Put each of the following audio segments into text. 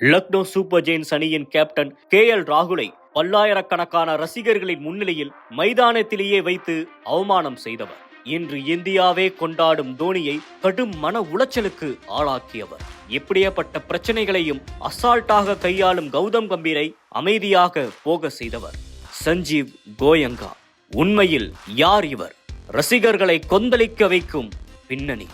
Lucknow super giants அணியின் captain K L ராகுலை பல்லாயிரக்கணக்கான ரசிகர்களின் முன்னிலையில் மைதானத்திலேயே வைத்து அவமானம் செய்தவர். இன்று இந்தியாவே கொண்டாடும் தோனியை கடும் மன உளைச்சலுக்கு ஆளாக்கியவர். எப்படியப்பட்ட பிரச்சனைகளையும் அசால்ட்டாக கையாளும் கௌதம் கம்பீரை அமைதியாக போக செய்தவர். சஞ்சீவ் கோயங்கா. உண்மையில் யார் இவர்? ரசிகர்களை கொந்தளிக்க வைக்கும் பின்னணி.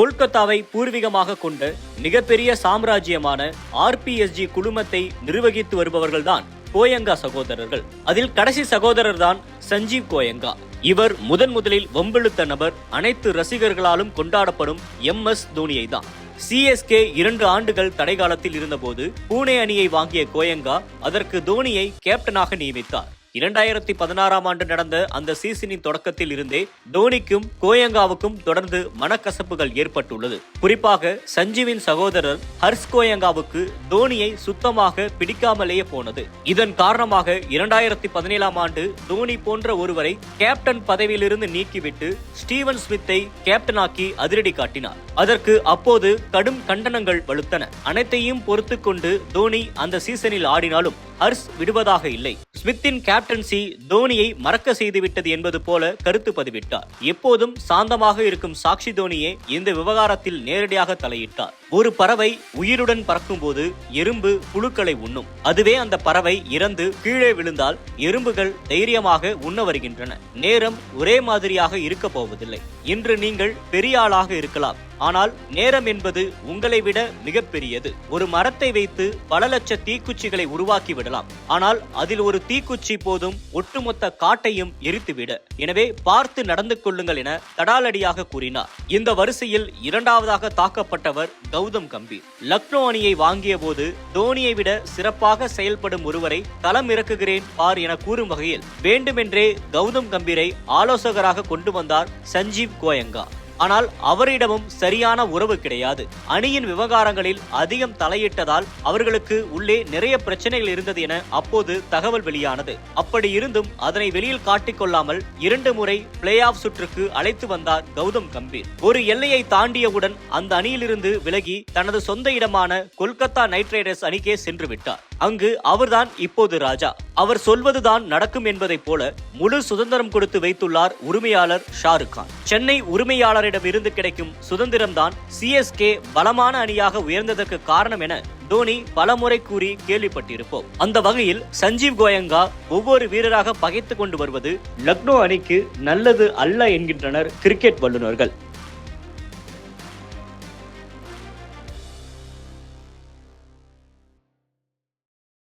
கொல்கத்தாவை பூர்வீகமாக கொண்ட மிகப்பெரிய சாம்ராஜ்யமான ஆர்பிஎஸ்ஜி குழுமத்தை நிர்வகித்து வருபவர்கள்தான் கோயங்கா சகோதரர்கள். அதில் கடைசி சகோதரர் தான் சஞ்சீவ் கோயங்கா. இவர் முதன் முதலில் வம்பிழுத்த நபர் அனைத்து ரசிகர்களாலும் கொண்டாடப்படும் எம் எஸ் தோனியை தான் சிஎஸ்கே இரண்டு ஆண்டுகள் தடைகாலத்தில் இருந்தபோது பூனே அணியை வாங்கிய கோயங்கா அதற்கு தோனியை கேப்டனாக நியமித்தார். இரண்டாயிரத்தி பதினாறாம் ஆண்டு நடந்த அந்த சீசனின் தொடக்கத்தில் இருந்தே தோனிக்கும் கோயங்காவுக்கும் தொடர்ந்து மனக்கசப்புகள் ஏற்பட்டுள்ளது. குறிப்பாக சஞ்சீவின் சகோதரர் ஹர்ஸ் கோயங்காவுக்கு தோனியை சுத்தமாக பிடிக்காமலேயே போனது. இதன் காரணமாக இரண்டாயிரத்தி பதினேழாம் ஆண்டு தோனி போன்ற ஒருவரை கேப்டன் பதவியிலிருந்து நீக்கிவிட்டு ஸ்டீவன் ஸ்மித்தை கேப்டனாக்கி அதிரடி காட்டினார். அதற்கு அப்போது கடும் கண்டனங்கள் வலுத்தன. அனைத்தையும் பொறுத்து கொண்டு தோனி அந்த சீசனில் ஆடினாலும் ஹர்ஸ் விடுவதாக இல்லை. ஸ்மித்தின் கேப்டன்சி தோனியை மறக்க செய்துவிட்டது என்பது போல கருத்து பதிவிட்டார். எப்போதும் சாந்தமாக இருக்கும் சாக்ஷி தோனியே இந்த விவகாரத்தில் நேரடியாக தலையிட்டார். ஒரு பறவை உயிருடன் பறக்கும்போது எறும்பு புழுக்களை உண்ணும். அதுவே அந்த பறவை இறந்து கீழே விழுந்தால் எறும்புகள் தைரியமாக உண்ண வருகின்றன. நேரம் ஒரே மாதிரியாக இருக்க போவதில்லை. இன்று நீங்கள் பெரிய ஆளாக இருக்கலாம். ஆனால் நேரம் என்பது உங்களை விட மிகப்பெரியது. ஒரு மரத்தை வைத்து பல லட்ச தீக்குச்சிகளை உருவாக்கி விடலாம். ஆனால் அதில் ஒரு தீக்குச்சி போதும் ஒட்டுமொத்த காட்டையும் எரித்துவிட. எனவே பார்த்து நடந்து கொள்ளுங்கள் என தடாலடியாக கூறினார். இந்த வரிசையில் இரண்டாவதாக தாக்கப்பட்டவர் கௌதம் கம்பீர். லக்னோ அணியை வாங்கிய போது தோனியை விட சிறப்பாக செயல்படும் ஒருவரை களம் இறக்குகிறேன் பார் என கூறும் வகையில் வேண்டுமென்றே கௌதம் கம்பீரை ஆலோசகராக கொண்டு வந்தார் சஞ்சீவ் கோயங்கா. ஆனால் அவரிடமும் சரியான உறவு கிடையாது. அணியின் விவகாரங்களில் அதிகம் தலையிட்டதால் அவர்களுக்கு உள்ளே நிறைய பிரச்சனைகள் இருந்தது என அப்போது தகவல் வெளியானது. அப்படி இருந்தும் அதனை வெளியில் காட்டிக்கொள்ளாமல் இரண்டு முறை பிளே ஆஃப் சுற்றுக்கு அழைத்து வந்தார் கௌதம் கம்பீர். ஒரு எல்லையை தாண்டியவுடன் அந்த அணியிலிருந்து விலகி தனது சொந்த இடமான கொல்கத்தா நைட் ரைடர்ஸ் அணிக்கே சென்று விட்டார். அங்கு அவர்தான் இப்போது ராஜா. அவர் சொல்வதுதான் நடக்கும் என்பதைப் போல முழு சுதந்திரம் கொடுத்து வைத்துள்ளார் உரிமையாளர் ஷாருக் கான். சென்னை உரிமையாளரின் இருந்து கிடைக்கும் சுதந்திரம்தான் சிஎஸ்கே பலமான அணியாக உயர்ந்ததற்கு காரணம் என தோனி பலமுறை கூறி கேள்விப்பட்டிருப்போம். அந்த வகையில் சஞ்சீவ் கோயங்கா ஒவ்வொரு வீரராக பகைத்துக் கொண்டு வருவது லக்னோ அணிக்கு நல்லது அல்ல என்கின்றனர் கிரிக்கெட் வல்லுநர்கள்.